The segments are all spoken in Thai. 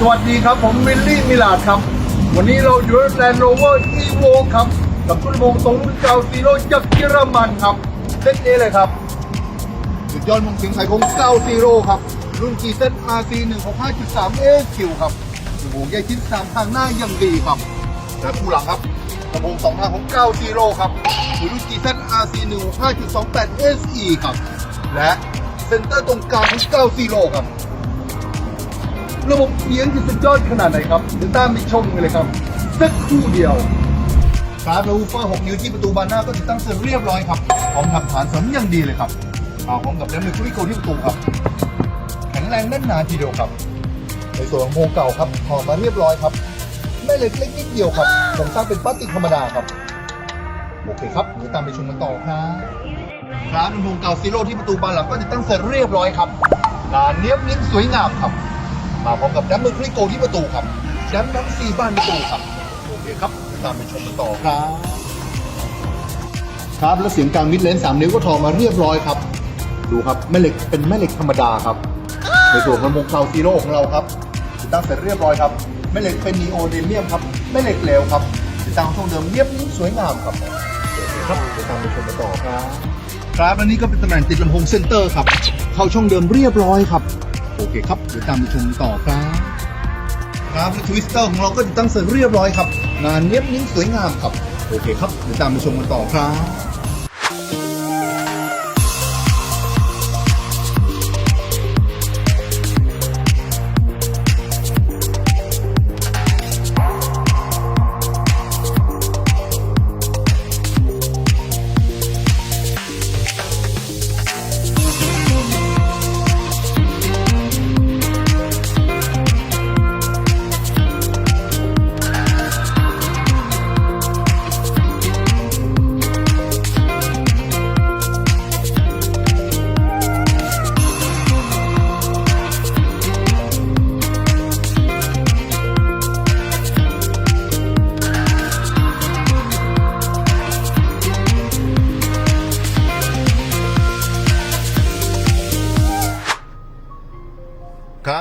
สวัสดีครับ ผมวิลลี่มิลาดครับ วันนี้เราอยู่แลนด์โรเวอร์อีโวครับ กับคุณวงตรงรุ่นเก่าซีโร่จากเยอรมันครับเซตนี้เลยครับสุดยอดมงสิงไข่ของเก้าซีโร่ครับ รุ่น G Z RC 165.3 AQ ครับโอ้โหแยกชิ้นสามทางหน้าย่างดีครับและคู่หลังครับลำโพงสองทางของ9ซีโร่ครับคือรุ่น G Z RC 165.28 SE ครับ และเซนเตอร์ตรงกลางของ9ซีโร่ครับ ระบบเสียงจะสุดยอดขนาดไหนครับเดี๋ยวตามไปชมกันเลยครับสักครู่เดียวการอูเฟอร์ 6 นิ้วที่ประตูบานหน้าก็ติดตั้งเสร็จเรียบร้อยครับพร้อมทำฐานเสริมอย่างดีเลยครับเอาพร้อมกับแรมเมมโมรี่โกที่ประตูครับแข็งแรงแน่นหนาทีเดียวครับ ในส่วนของโมงเก่าครับถอดมาเรียบร้อยครับแม่เหล็กเล็กนิดเดียวครับโครงสร้างเป็นพลาสติกธรรมดาครับโอเคครับเดี๋ยวตามไปชมกันต่อครับร้านโพงเก่าซีโร่ที่ประตูบานหลังก็ติดตั้งเสร็จเรียบร้อยครับงานเนี้ยบนิ้มสวยงามครับ มาพร้อมกับดัมเบิลคลิโกที่ประตูครับดัมทั้งสี่บ้านประตูครับโอเคครับเดี๋ยวตามไปชมกันต่อครับ ครับแล้วเสียงกลางมิดเลนสามนิ้วก็ถอดมาเรียบร้อยครับ ดูครับแม่เหล็กเป็นแม่เหล็กธรรมดาครับในส่วนของลำโพงคาวซีโร่ของเราครับติดตั้งเสร็จเรียบร้อยครับแม่เหล็กเป็นนีโอเดเมียมครับแม่เหล็กเหลวครับติดตั้งช่องเดิมเรียบนิ่มสวยงามครับโอเคครับเดี๋ยวตามไปชมกันต่อครับ ครับอันนี้ก็เป็นตำแหน่งติดลำโพงเซนเตอร์ครับ เข้าช่องเดิมเรียบร้อยครับโอ เคครับเดี๋ยวตามไปชมต่อครับ ครับทวิสเตอร์ของเราก็ติดตั้งเสร็จเรียบร้อยครับงานเนียบนิ่งสวยงามครับโอเคครับเดี๋ยวตามไปชมกันต่อครับ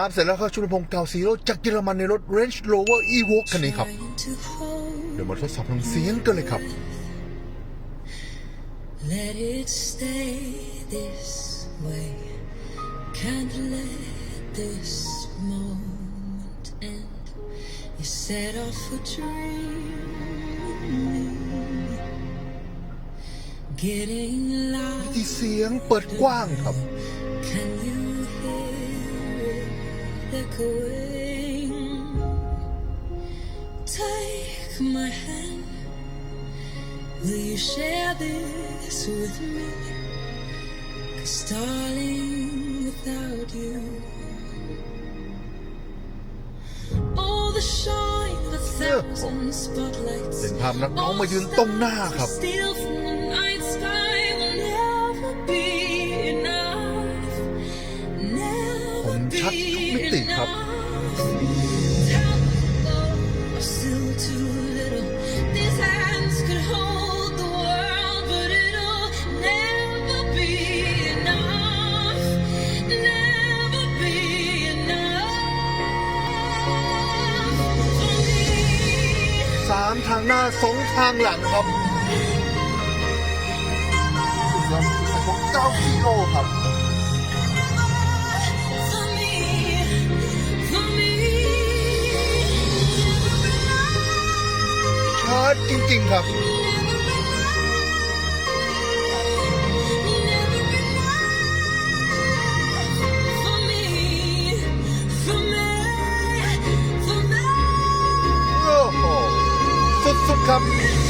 ครับ เสร็จแล้วครับชุลพงศ์เกาซีโร่จากเยอรมันในรถ Range Rover Evoque คันนี้ครับ เดี๋ยวมาทดสอบทางเสียงกันเลยครับ Let it stay this way. Can't let this moment end. You set off a dream. Getting ที่ loud. เสียงเปิดกว้างครับ Can you hear it echoing? Take my hand. Will you share this with me? Cause darling, without you, all the shine of a thousand spotlights. เห็นภาพนักร้องมายืนตรงหน้าครับ Steal from ามทางหน้าสองทางหลังครับยอมคือของเก้ากิโลครับ For me, for me. ชัดจริงๆครับ สุ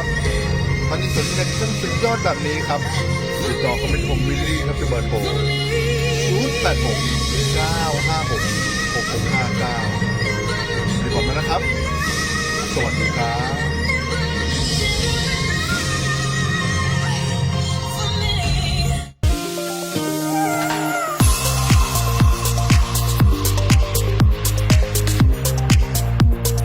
ับตอนนี้สุดเป็นซึ่งสุดยอดแบบนี้ครับติดต่อเขาเป็นผมวิลลี่ครับที่เบอร์โทรศูนย์แปดหกเก้าห้าหกหกหกห้าเก้าไปก่อนนะครับ สวัสดีครับ